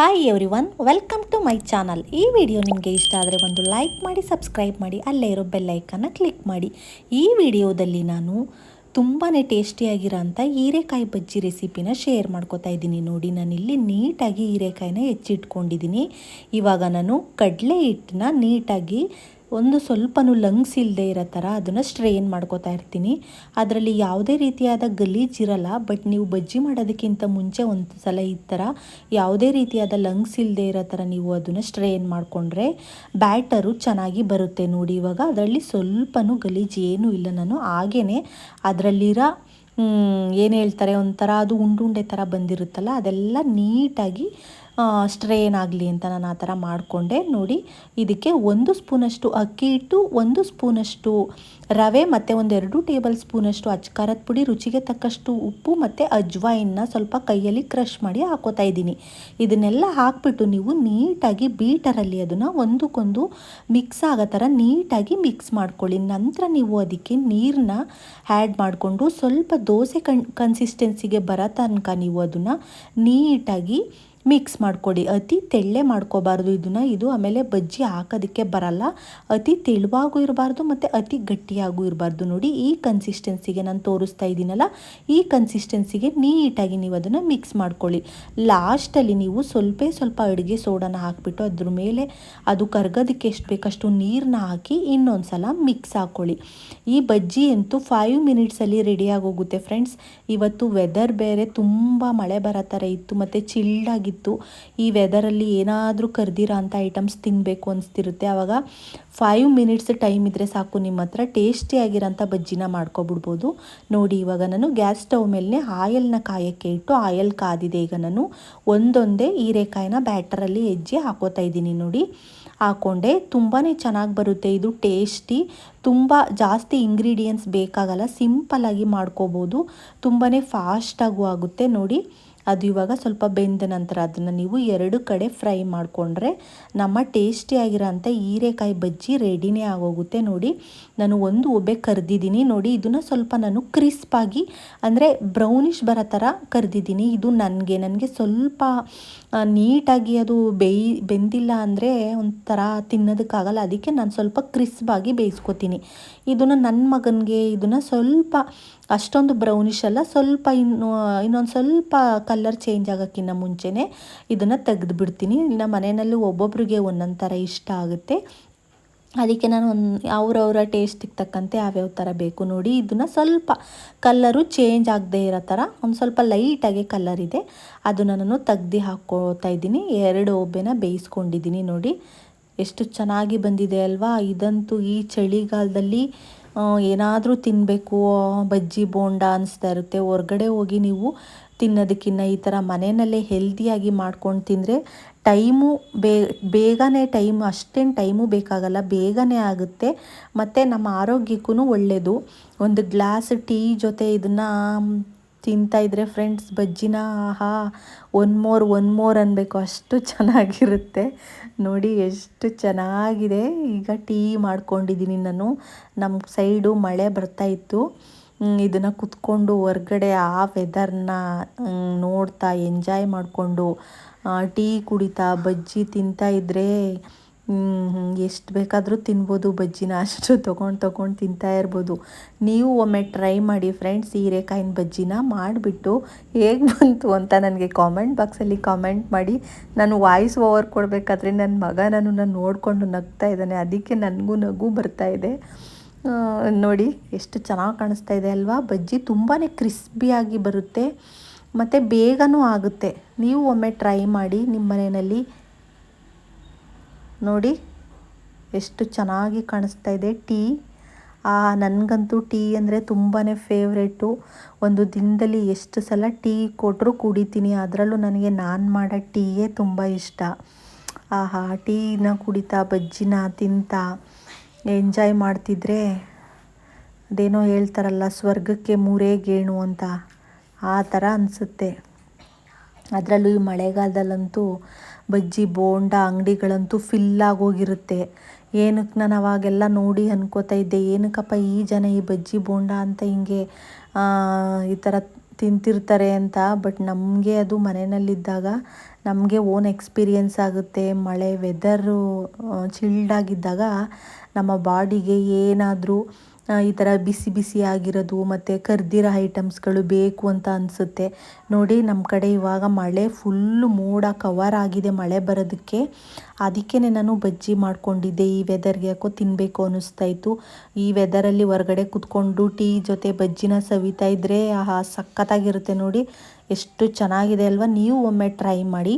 Hi every one welcome to my channel ಈ video ನಿಮಗೆ ಇಷ್ಟ ಆದರೆ ಒಂದು ಲೈಕ್ ಮಾಡಿ ಸಬ್ಸ್ಕ್ರೈಬ್ ಮಾಡಿ, ಅಲ್ಲೇ ಇರೋ ಬೆಲ್ಲೈಕನ್ನು ಕ್ಲಿಕ್ ಮಾಡಿ. ಈ ವಿಡಿಯೋದಲ್ಲಿ ನಾನು ತುಂಬಾ ಟೇಸ್ಟಿಯಾಗಿರೋಂಥ ಹೀರೆಕಾಯಿ ಬಜ್ಜಿ ರೆಸಿಪಿನ ಶೇರ್ ಮಾಡ್ಕೋತಾ ಇದ್ದೀನಿ. ನೋಡಿ ನಾನಿಲ್ಲಿ ನೀಟಾಗಿ ಹೀರೆಕಾಯಿನ ಹೆಚ್ಚಿಟ್ಕೊಂಡಿದ್ದೀನಿ. ಇವಾಗ ನಾನು ಕಡಲೆ ಹಿಟ್ಟನ್ನ ನೀಟಾಗಿ ಒಂದು ಸ್ವಲ್ಪನೂ ಲಂಗ್ಸ್ ಇಲ್ಲದೆ ಇರೋ ಥರ ಅದನ್ನು ಸ್ಟ್ರೈನ್ ಮಾಡ್ಕೋತಾ ಇರ್ತೀನಿ. ಅದರಲ್ಲಿ ಯಾವುದೇ ರೀತಿಯಾದ ಗಲೀಜಿರಲ್ಲ ಬಟ್ ನೀವು ಬಜ್ಜಿ ಮಾಡೋದಕ್ಕಿಂತ ಮುಂಚೆ ಒಂದು ಸಲ ಈ ಥರ ಯಾವುದೇ ರೀತಿಯಾದ ಲಂಗ್ಸ್ ಇಲ್ಲದೆ ಇರೋ ಥರ ನೀವು ಅದನ್ನು ಸ್ಟ್ರೈನ್ ಮಾಡಿಕೊಂಡ್ರೆ ಬ್ಯಾಟರು ಚೆನ್ನಾಗಿ ಬರುತ್ತೆ ನೋಡಿ. ಇವಾಗ ಅದರಲ್ಲಿ ಸ್ವಲ್ಪನೂ ಗಲೀಜು ಏನೂ ಇಲ್ಲ ನಾನು. ಹಾಗೇ ಅದರಲ್ಲಿರೋ ಏನು ಹೇಳ್ತಾರೆ, ಒಂಥರ ಅದು ಉಂಡುಂಡೆ ಥರ ಬಂದಿರುತ್ತಲ್ಲ, ಅದೆಲ್ಲ ನೀಟಾಗಿ ಸ್ಟ್ರೇನ್ ಆಗಲಿ ಅಂತ ನಾನು ಆ ಥರ ಮಾಡಿಕೊಂಡೆ ನೋಡಿ. ಇದಕ್ಕೆ ಒಂದು ಸ್ಪೂನಷ್ಟು ಅಕ್ಕಿ ಹಿಟ್ಟು ಒಂದು ಸ್ಪೂನಷ್ಟು ರವೆ ಮತ್ತು ಒಂದೆರಡು ಟೇಬಲ್ ಸ್ಪೂನಷ್ಟು ಅಚ್ಕಾರದ ಪುಡಿ, ರುಚಿಗೆ ತಕ್ಕಷ್ಟು ಉಪ್ಪು ಮತ್ತು ಅಜ್ವಾಯಿನ್ನ ಸ್ವಲ್ಪ ಕೈಯಲ್ಲಿ ಕ್ರಷ್ ಮಾಡಿ ಹಾಕೋತಾ ಇದ್ದೀನಿ. ಇದನ್ನೆಲ್ಲ ಹಾಕ್ಬಿಟ್ಟು ನೀವು ನೀಟಾಗಿ ಬೀಟರಲ್ಲಿ ಅದನ್ನು ಒಂದಕ್ಕೊಂದು ಮಿಕ್ಸ್ ಆಗೋ ಥರ ನೀಟಾಗಿ ಮಿಕ್ಸ್ ಮಾಡ್ಕೊಳ್ಳಿ. ನಂತರ ನೀವು ಅದಕ್ಕೆ ನೀರನ್ನ ಆ್ಯಡ್ ಮಾಡಿಕೊಂಡು ಸ್ವಲ್ಪ ದೋಸೆ ಕನ್ ಕನ್ಸಿಸ್ಟೆನ್ಸಿಗೆ ಬರೋ ತನಕ ನೀವು ಅದನ್ನು ನೀಟಾಗಿ ಮಿಕ್ಸ್ ಮಾಡ್ಕೊಡಿ. ಅತಿ ತೆಳ್ಳೆ ಮಾಡ್ಕೋಬಾರ್ದು. ಇದನ್ನು ಇದು ಆಮೇಲೆ ಬಜ್ಜಿ ಹಾಕೋದಕ್ಕೆ ಬರಲ್ಲ. ಅತಿ ತೆಳುವಾಗೂ ಇರಬಾರ್ದು ಮತ್ತು ಅತಿ ಗಟ್ಟಿಯಾಗೂ ಇರಬಾರ್ದು. ನೋಡಿ, ಈ ಕನ್ಸಿಸ್ಟೆನ್ಸಿಗೆ ನಾನು ತೋರಿಸ್ತಾ ಇದ್ದೀನಲ್ಲ, ಈ ಕನ್ಸಿಸ್ಟೆನ್ಸಿಗೆ ನೀಟಾಗಿ ನೀವು ಅದನ್ನು ಮಿಕ್ಸ್ ಮಾಡ್ಕೊಳ್ಳಿ. ಲಾಸ್ಟಲ್ಲಿ ನೀವು ಸ್ವಲ್ಪ ಸ್ವಲ್ಪ ಅಡುಗೆ ಸೋಡಾನ ಹಾಕಿಬಿಟ್ಟು ಅದ್ರ ಮೇಲೆ ಅದು ಕರ್ಗೋದಕ್ಕೆ ಎಷ್ಟು ಬೇಕಷ್ಟು ನೀರನ್ನ ಹಾಕಿ ಇನ್ನೊಂದು ಸಲ ಮಿಕ್ಸ್ ಹಾಕ್ಕೊಳ್ಳಿ ಈ ಬಜ್ಜಿ ಅಂತೂ ಫೈವ್ ಮಿನಿಟ್ಸಲ್ಲಿ ರೆಡಿಯಾಗಿ ಹೋಗುತ್ತೆ ಫ್ರೆಂಡ್ಸ್ ಇವತ್ತು ವೆದರ್ ಬೇರೆ, ತುಂಬ ಮಳೆ ಬರೋ ಥರ ಇತ್ತು, ಮತ್ತು ಚಿಲ್ಡಾಗಿತ್ತು ಈ ವೆದರಲ್ಲಿ ಏನಾದರೂ ಕರ್ದಿರೋ ಅಂಥ ಐಟಮ್ಸ್ ತಿನ್ನಬೇಕು ಅನಿಸ್ತಿರುತ್ತೆ. ಆವಾಗ ಫೈವ್ ಮಿನಿಟ್ಸ್ ಟೈಮ್ ಇದ್ದರೆ ಸಾಕು ನಿಮ್ಮ ಹತ್ರ. ಟೇಸ್ಟಿಯಾಗಿರೋಂಥ ಬಜ್ಜಿನ ಮಾಡ್ಕೊಬಿಡ್ಬೋದು. ನೋಡಿ, ಇವಾಗ ನಾನು ಗ್ಯಾಸ್ ಸ್ಟವ್ ಮೇಲೆ ಆಯಲ್ನ ಕಾಯೋಕ್ಕೆ ಇಟ್ಟು ಆಯಲ್ ಕಾದಿದೆ. ಈಗ ನಾನು ಒಂದೊಂದೇ ಹೀರೆಕಾಯಿನ ಬ್ಯಾಟರಲ್ಲಿ ಹೆಜ್ಜೆ ಹಾಕೋತಾ ಇದ್ದೀನಿ ನೋಡಿ. ಹಾಕೊಂಡೆ ತುಂಬಾ ಚೆನ್ನಾಗಿ ಬರುತ್ತೆ. ಇದು ಟೇಸ್ಟಿ ತುಂಬ ಜಾಸ್ತಿ ಇಂಗ್ರೀಡಿಯೆಂಟ್ಸ್ ಬೇಕಾಗಲ್ಲ. ಸಿಂಪಲ್ಲಾಗಿ ಮಾಡ್ಕೋಬೋದು. ತುಂಬಾ ಫಾಸ್ಟಾಗೂ ಆಗುತ್ತೆ. ನೋಡಿ ಅದು ಇವಾಗ ಸ್ವಲ್ಪ ಬೆಂದ ನಂತರ ಅದನ್ನು ನೀವು ಎರಡು ಕಡೆ ಫ್ರೈ ಮಾಡಿಕೊಂಡ್ರೆ ನಮ್ಮ ಟೇಸ್ಟಿಯಾಗಿರೋಂಥ ಹೀರೆಕಾಯಿ ಬಜ್ಜಿ ರೆಡಿನೇ ಆಗೋಗುತ್ತೆ ನೋಡಿ. ನಾನು ಒಂದು ಒಬ್ಬೆ ಕರೆದಿದ್ದೀನಿ ನೋಡಿ, ಇದನ್ನು ಸ್ವಲ್ಪ ನಾನು ಕ್ರಿಸ್ಪಾಗಿ ಅಂದರೆ ಬ್ರೌನಿಷ್ ಬರೋ ಥರ ಕರೆದಿದ್ದೀನಿ. ಇದು ನನಗೆ ನನಗೆ ಸ್ವಲ್ಪ ನೀಟಾಗಿ ಅದು ಬೇಯ್, ಬೆಂದಿಲ್ಲ ಅಂದರೆ ಒಂಥರ ತಿನ್ನೋದಕ್ಕಾಗಲ್ಲ. ಅದಕ್ಕೆ ನಾನು ಸ್ವಲ್ಪ ಕ್ರಿಸ್ಪಾಗಿ ಬೇಯಿಸ್ಕೊತೀನಿ. ಇದನ್ನು ನನ್ನ ಮಗನಿಗೆ, ಇದನ್ನು ಸ್ವಲ್ಪ ಅಷ್ಟೊಂದು ಬ್ರೌನಿಷ್ ಅಲ್ಲ, ಸ್ವಲ್ಪ ಇನ್ನು ಇನ್ನೊಂದು ಸ್ವಲ್ಪ ಚೇಂಜ್ ಆಗೋಕ್ಕಿಂತ ಮುಂಚೆನೇ ಇದನ್ನು ತೆಗೆದು ಬಿಡ್ತೀನಿ ಮನೆಯಲ್ಲೂ ಮನೆಯಲ್ಲಿ ಒಬ್ಬೊಬ್ರಿಗೆ ಒಂದೊಂದು ಥರ ಇಷ್ಟ ಆಗುತ್ತೆ. ಅದಕ್ಕೆ ನಾನು ಒಂದು ಅವರವರ ಟೇಸ್ಟಿಗೆ ತಕ್ಕಂತೆ ಯಾವ್ಯಾವ ಥರ ಬೇಕು ನೋಡಿ. ಇದನ್ನು ಸ್ವಲ್ಪ ಕಲ್ಲರು ಚೇಂಜ್ ಆಗದೆ ಇರೋ ಥರ ಒಂದು ಸ್ವಲ್ಪ ಲೈಟಾಗಿ ಕಲರ್ ಇದೆ. ಅದನ್ನು ನಾನು ತೆಗ್ದು ಹಾಕ್ಕೋತಾ ಇದ್ದೀನಿ. ಎರಡು ಒಬ್ಬೆನ ಬೇಯಿಸ್ಕೊಂಡಿದ್ದೀನಿ ನೋಡಿ. ಎಷ್ಟು ಚೆನ್ನಾಗಿ ಬಂದಿದೆ ಅಲ್ವಾ? ಇದಂತೂ ಈ ಚಳಿಗಾಲದಲ್ಲಿ ಏನಾದರೂ ತಿನ್ನಬೇಕು ಬಜ್ಜಿ, ಬೋಂಡ ಅನಿಸ್ತಾ ಇರುತ್ತೆ. ಹೊರ್ಗಡೆ ಹೋಗಿ ನೀವು ತಿನ್ನೋದಕ್ಕಿಂತ ಈ ಥರ ಮನೆಯಲ್ಲೇ ಹೆಲ್ದಿಯಾಗಿ ಮಾಡ್ಕೊಂಡು ತಿಂದರೆ ಟೈಮು ಬೇ, ಬೇಗನೆ ಟೈಮ್, ಅಷ್ಟೇನು ಟೈಮು ಬೇಕಾಗಲ್ಲ, ಬೇಗನೆ ಆಗುತ್ತೆ. ಮತ್ತು ನಮ್ಮ ಆರೋಗ್ಯಕ್ಕೂ ಒಳ್ಳೆಯದು ಒಂದು ಗ್ಲಾಸ್ ಟೀ ಜೊತೆ ಇದನ್ನು ತಿಂತಾಯಿದ್ರೆ ಫ್ರೆಂಡ್ಸ್ ಬಜ್ಜಿನ, ಆಹಾ ಒನ್ ಮೋರ್ ಒನ್ ಮೋರ್ ಅನ್ನಬೇಕು ಅಷ್ಟು ಚೆನ್ನಾಗಿರುತ್ತೆ. ನೋಡಿ, ಎಷ್ಟು ಚೆನ್ನಾಗಿದೆ. ಈಗ ಟೀ ಮಾಡ್ಕೊಂಡಿದ್ದೀನಿ ನಾನು. ನಮ್ಮ ಸೈಡು ಮಳೆ ಬರ್ತಾಯಿತ್ತು ಇದನ್ನು ಕುತ್ಕೊಂಡು ಹೊರ್ಗಡೆ ಆ ವೆದರ್ನ ನೋಡ್ತಾ ಎಂಜಾಯ್ ಮಾಡಿಕೊಂಡು ಟೀ ಕುಡಿತಾ, ಬಜ್ಜಿ ತಿಂತಾ ಇದ್ದರೆ ಎಷ್ಟು ಬೇಕಾದರೂ ತಿನ್ಬೋದು ಬಜ್ಜಿನ ಅಷ್ಟು ತೊಗೊಂಡು ತೊಗೊಂಡು ತಿಂತಾ ಇರ್ಬೋದು. ನೀವು ಒಮ್ಮೆ ಟ್ರೈ ಮಾಡಿ ಫ್ರೆಂಡ್ಸ್ ಹೀರೆಕಾಯಿನ ಬಜ್ಜಿನ ಮಾಡಿಬಿಟ್ಟು ಹೇಗೆ ಬಂತು ಅಂತ ನನಗೆ ಕಾಮೆಂಟ್ ಬಾಕ್ಸಲ್ಲಿ ಕಾಮೆಂಟ್ ಮಾಡಿ. ನಾನು ವಾಯ್ಸ್ ಓವರ್ ಕೊಡಬೇಕಾದ್ರೆ ನನ್ನ ಮಗ ನಾನು ನೋಡಿಕೊಂಡು ನಗ್ತಾ ಇದ್ದಾನೆ. ಅದಕ್ಕೆ ನನಗೂ ನಗು ಬರ್ತಾ ಇದೆ. ನೋಡಿ, ಎಷ್ಟು ಚೆನ್ನಾಗಿ ಕಾಣಿಸ್ತಾ ಇದೆ ಅಲ್ವಾ? ಬಜ್ಜಿ ತುಂಬಾ ಕ್ರಿಸ್ಪಿಯಾಗಿ ಬರುತ್ತೆ. ಮತ್ತು ಬೇಗನೂ ಆಗುತ್ತೆ. ನೀವು ಒಮ್ಮೆ ಟ್ರೈ ಮಾಡಿ ನಿಮ್ಮ ಮನೆಯಲ್ಲಿ ನೋಡಿ, ಎಷ್ಟು ಚೆನ್ನಾಗಿ ಕಾಣಿಸ್ತಾ ಇದೆ ಟೀ. ನನಗಂತೂ ಟೀ ಅಂದರೆ ತುಂಬಾ ಫೇವ್ರೇಟು. ಒಂದು ದಿನದಲ್ಲಿ ಎಷ್ಟು ಸಲ ಟೀ ಕೊಟ್ಟರು ಕುಡಿತೀನಿ. ಅದರಲ್ಲೂ ನನಗೆ ನಾನು ಮಾಡೋ ಟೀಯೇ ತುಂಬ ಇಷ್ಟ. ಆಹಾ, ಟೀನ ಕುಡಿತಾ, ಬಜ್ಜಿನ ತಿಂತಾ, ಎಂಜಾಯ್ ಮಾಡ್ತಿದ್ರೆ ಅದೇನೋ ಹೇಳ್ತಾರಲ್ಲ, ಸ್ವರ್ಗಕ್ಕೆ ಮೂರೇ ಗೇಣು ಅಂತ. ಆ ಥರ ಅನಿಸುತ್ತೆ. ಅದರಲ್ಲೂ ಈ ಮಳೆಗಾಲದಲ್ಲಂತೂ ಬಜ್ಜಿ, ಬೋಂಡ, ಅಂಗಡಿಗಳಂತೂ ಫಿಲ್ಲಾಗೋಗಿರುತ್ತೆ ಏನಕ್ಕೆ ನಾನು ಅವಾಗೆಲ್ಲ ನೋಡಿ ಅನ್ಕೋತಾ ಇದ್ದೆ, ಏನಕ್ಕಪ್ಪ ಈ ಜನ ಈ ಬಜ್ಜಿ, ಬೋಂಡ ಅಂತ ಹಿಂಗೆ ಈ ಥರ ತಿಂತಿರ್ತಾರೆ ಅಂತ. ಬಟ್ ನಮಗೆ ಅದು ಮನೆಯಲ್ಲಿದ್ದಾಗ ನಮಗೆ ಓನ್ ಎಕ್ಸ್ಪೀರಿಯೆನ್ಸ್ ಆಗುತ್ತೆ. ಮಳೆ ವೆದರು ಚಿಲ್ಡಾಗಿದ್ದಾಗ ನಮ್ಮ ಬಾಡಿಗೆ ಏನಾದರೂ ಈ ಥರ ಬಿಸಿ ಬಿಸಿ ಆಗಿರೋದು ಮತ್ತು ಕರ್ದಿರೋ ಐಟಮ್ಸ್ಗಳು ಬೇಕು ಅಂತ ಅನಿಸುತ್ತೆ. ನೋಡಿ ನಮ್ಮ ಕಡೆ ಇವಾಗ ಮಳೆ ಫುಲ್ಲು ಮೋಡ ಕವರ್ ಆಗಿದೆ ಮಳೆ ಬರೋದಕ್ಕೆ. ಅದಕ್ಕೇ ನಾನು ಬಜ್ಜಿ ಮಾಡ್ಕೊಂಡಿದ್ದೆ. ಈ ವೆದರ್ಗೆ ಯಾಕೋ ತಿನ್ನಬೇಕು ಅನ್ನಿಸ್ತಾ ಇತ್ತು. ಈ ವೆದರಲ್ಲಿ ಹೊರಗಡೆ ಕುತ್ಕೊಂಡು ಟೀ ಜೊತೆ ಬಜ್ಜಿನ ಸವಿತಾ ಇದ್ದರೆ ಸಖತ್ತಾಗಿರುತ್ತೆ ನೋಡಿ. ಎಷ್ಟು ಚೆನ್ನಾಗಿದೆ ಅಲ್ವಾ? ನೀವು ಒಮ್ಮೆ ಟ್ರೈ ಮಾಡಿ.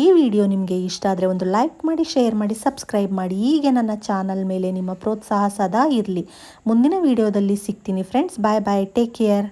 ಈ ವಿಡಿಯೋ ನಿಮಗೆ ಇಷ್ಟ ಆದರೆ ಒಂದು ಲೈಕ್ ಮಾಡಿ, ಶೇರ್ ಮಾಡಿ, ಸಬ್ಸ್ಕ್ರೈಬ್ ಮಾಡಿ. ಹೀಗೆ ನನ್ನ ಚಾನಲ್ ಮೇಲೆ ನಿಮ್ಮ ಪ್ರೋತ್ಸಾಹ ಸದಾ ಇರಲಿ. ಮುಂದಿನ ವಿಡಿಯೋದಲ್ಲಿ ಸಿಗ್ತೀನಿ friends bye bye take care